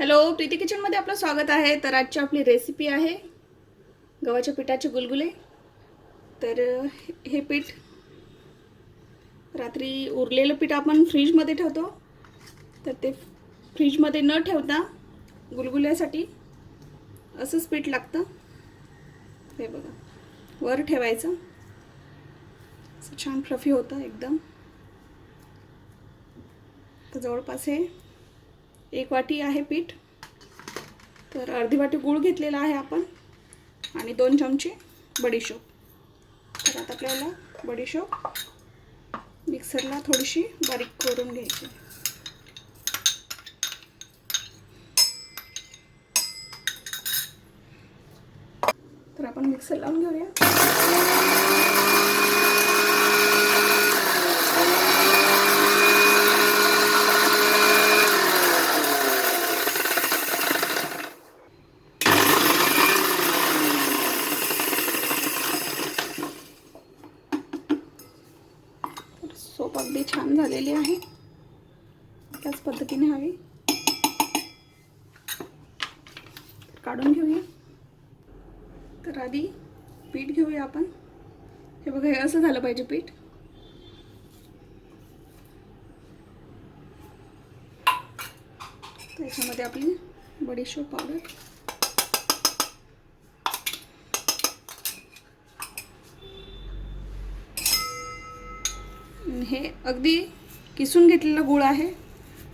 Hello Preeti किचनमध्ये आपलं स्वागत आहे. तर आजची आपली रेसिपी आहे गव्हाच्या पिठाचे गुलगुले. तर हे पीठ रात्री उरलेलं पीठ आपण फ्रीजमध्ये ठेवतो. तर ते फ्रीजमध्ये न ठेवता गुलगुल्यासाठी असंच पीठ लागतं. हे बघा वर ठेवायचं. छान फ्लफी होतं एकदम. तर जवळपास हे एक वाटी आहे पीठ. तर अर्धी वाटी गूळ घेतलेला आहे आपण. आणि दोन चमचे बडीशोप. तर आता आपल्याला बडीशोप मिक्सरला थोडीशी बारीक करून घ्यायची. तर आपण मिक्सर लावून घेऊया तर सोप अगदी छान झालेली आहे. त्याच पद्धतीने हवी. काढून घेऊया. तर आधी पीठ घेऊया आपण. हे बघा हे असं झालं पाहिजे पीठ. त्याच्यामध्ये आपली बडीशोप पावडर. हे अगदी किसून घेतलेला गुळ आहे.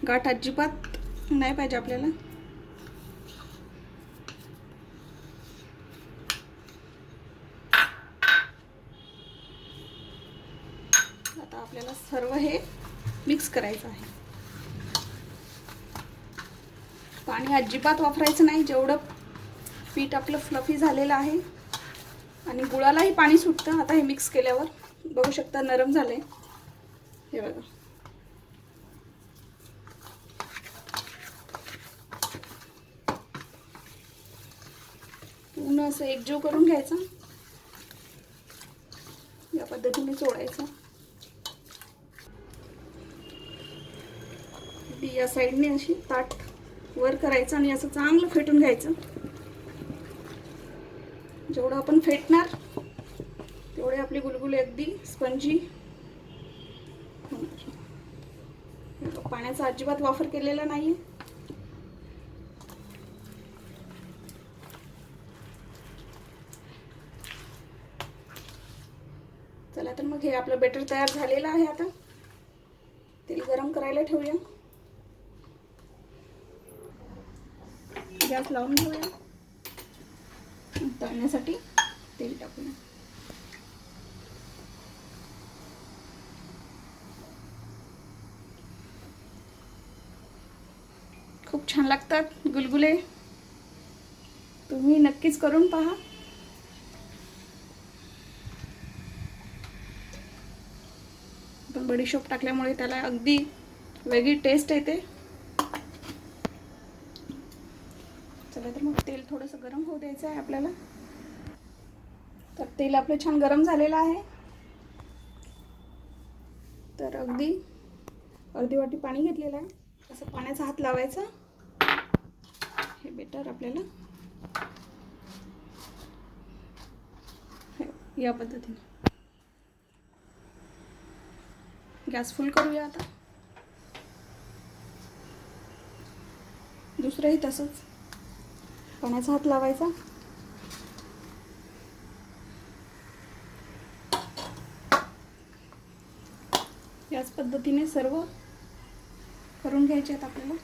गाठ अजिबात नाही पाहिजे आपल्याला. आता आपल्याला सर्व हे मिक्स करायचं आहे. पाणी अजिबात वापरायचं नाही. जेवढं पीठ आपलं फ्लफी झालेलं आहे आणि गुळालाही पाणी सुटतं. आता हे मिक्स केल्यावर बघू शकता नरम झालंय. हे बघा. पूर्ण असं एकजीव करून घ्यायचं. या पद्धतीने चोळायचं. या साईडने अशी ताट वर करायचं आणि असं चांगलं फेटून घ्यायचं. जेवढं आपण फेटणार तेवढे आपले गुलगुले अगदी स्पंजी पाण्याचा अजिबात वापर केलेला नाही. चला तर मग हे आपलं बेटर तयार झालेलं आहे आता. तेल गरम करायला ठेवूया. गॅस लावून घेऊया. तळण्यासाठी तेल टाकूया. खूप छान लागतात. गुलगुले. तुम्ही नक्कीच करून पहा. पण बडीशोप टाकल्यामुळे त्याला अगदी वेगळी टेस्ट येते. चला तर मग तेल थोडंसं गरम होऊ द्यायचं आहे आपल्याला. तर तेल आपलं छान गरम झालेलं आहे. तर अगदी अर्धी वाटी पाणी घेतलेलं आहे. असं पाण्याचा हात लावायचा. हे बेटर आपल्याला. या पद्धतीने. गॅस फुल करूया आता. दुसरंही तसंच. पाण्याचा हात लावायचा. याच पद्धतीने सर्व करून घ्यायचे आहेत आपल्याला.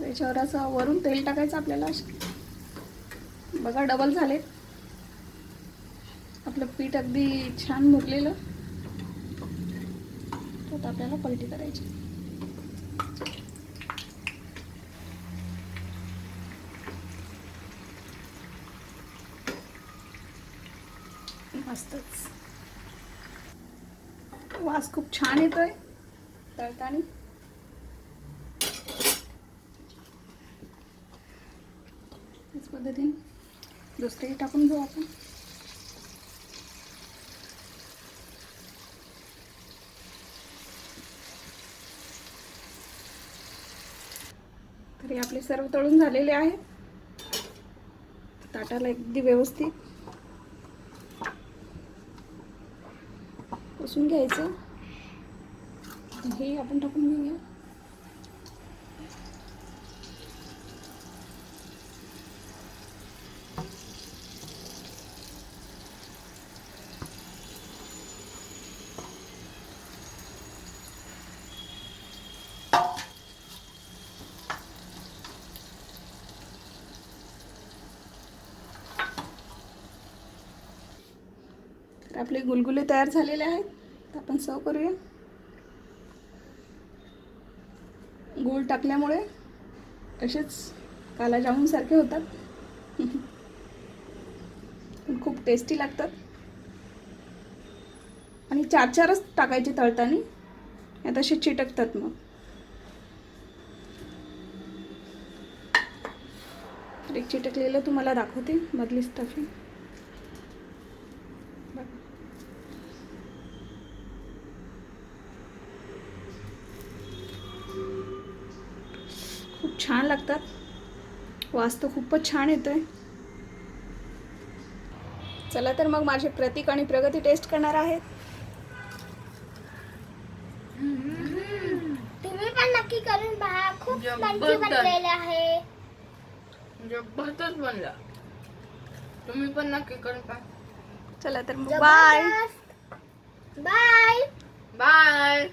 याच्यावर असं वरून तेल टाकायचं आपल्याला. बघा डबल झाले. आपलं पीठ अगदी छान मुरलेलं. तर आपल्याला पलटी करायची. मस्तच. वास खूप छान येतोय. तळताना. त्याच पद्धतीने दुसरेही टाकून घेऊ आपण. तरी आपले सर्व तळून झालेले आहेत. ताटाला अगदी व्यवस्थित. पुसून घ्यायचं. हे आपण टाकून घेऊया. आपले गुलगुले तयार झालेले आहेत. आपण सर्व करूया. गूळ टाकल्यामुळे असेच कालाजामुनसारखे होतात. खूप टेस्टी लागतात. आणि चार चारच टाकायचे तळताना. यात असे चिटकतात मग. एक चिटकलेलं तुम्हाला दाखवते मधली स्टफिंग छान लागतात. वास तर खूपच छान येतोय. चला तर मग माझे प्रतीक आणि प्रगती टेस्ट करणार आहेत. तुम्ही पण नक्की करून पहा. खूप. मंची बनलेले आहे. जबरदस्त बनला. तुम्ही पण नक्की करून पहा. चला तर मग बाय. बाय. बाय.